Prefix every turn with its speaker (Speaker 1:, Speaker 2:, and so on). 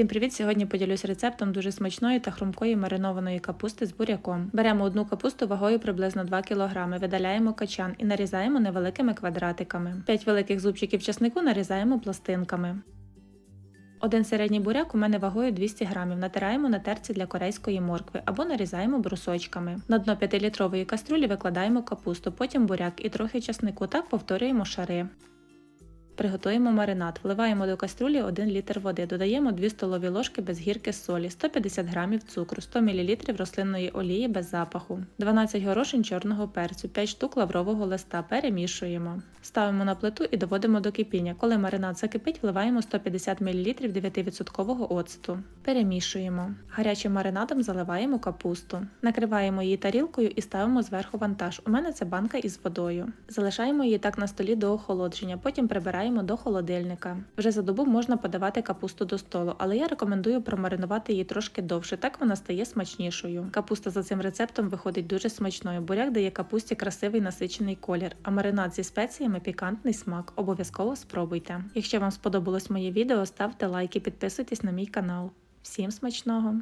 Speaker 1: Всім привіт! Сьогодні поділюсь рецептом дуже смачної та хрумкої маринованої капусти з буряком. Беремо одну капусту вагою приблизно 2 кг, видаляємо качан і нарізаємо невеликими квадратиками. 5 великих зубчиків часнику нарізаємо пластинками. Один середній буряк у мене вагою 200 грамів. Натираємо на терці для корейської моркви або нарізаємо брусочками. На дно 5-літрової каструлі викладаємо капусту, потім буряк і трохи часнику. Так повторюємо шари. Приготуємо маринад. Вливаємо до каструлі 1 літр води, додаємо 2 столові ложки без гірки солі, 150 г цукру, 100 мл рослинної олії без запаху, 12 горошин чорного перцю, 5 штук лаврового листа. Перемішуємо. Ставимо на плиту і доводимо до кипіння. Коли маринад закипить, вливаємо 150 мл 9% оцту. Перемішуємо. Гарячим маринадом заливаємо капусту. Накриваємо її тарілкою і ставимо зверху вантаж. У мене це банка із водою. Залишаємо її так на столі до охолодження, потім прибираємо до холодильника. Вже за добу можна подавати капусту до столу, але я рекомендую промаринувати її трошки довше, так вона стає смачнішою. Капуста за цим рецептом виходить дуже смачною. Буряк дає капусті красивий насичений колір, а маринад зі спеціями пікантний смак. Обов'язково спробуйте. Якщо вам сподобалось моє відео, ставте лайк і підписуйтесь на мій канал. Всім смачного!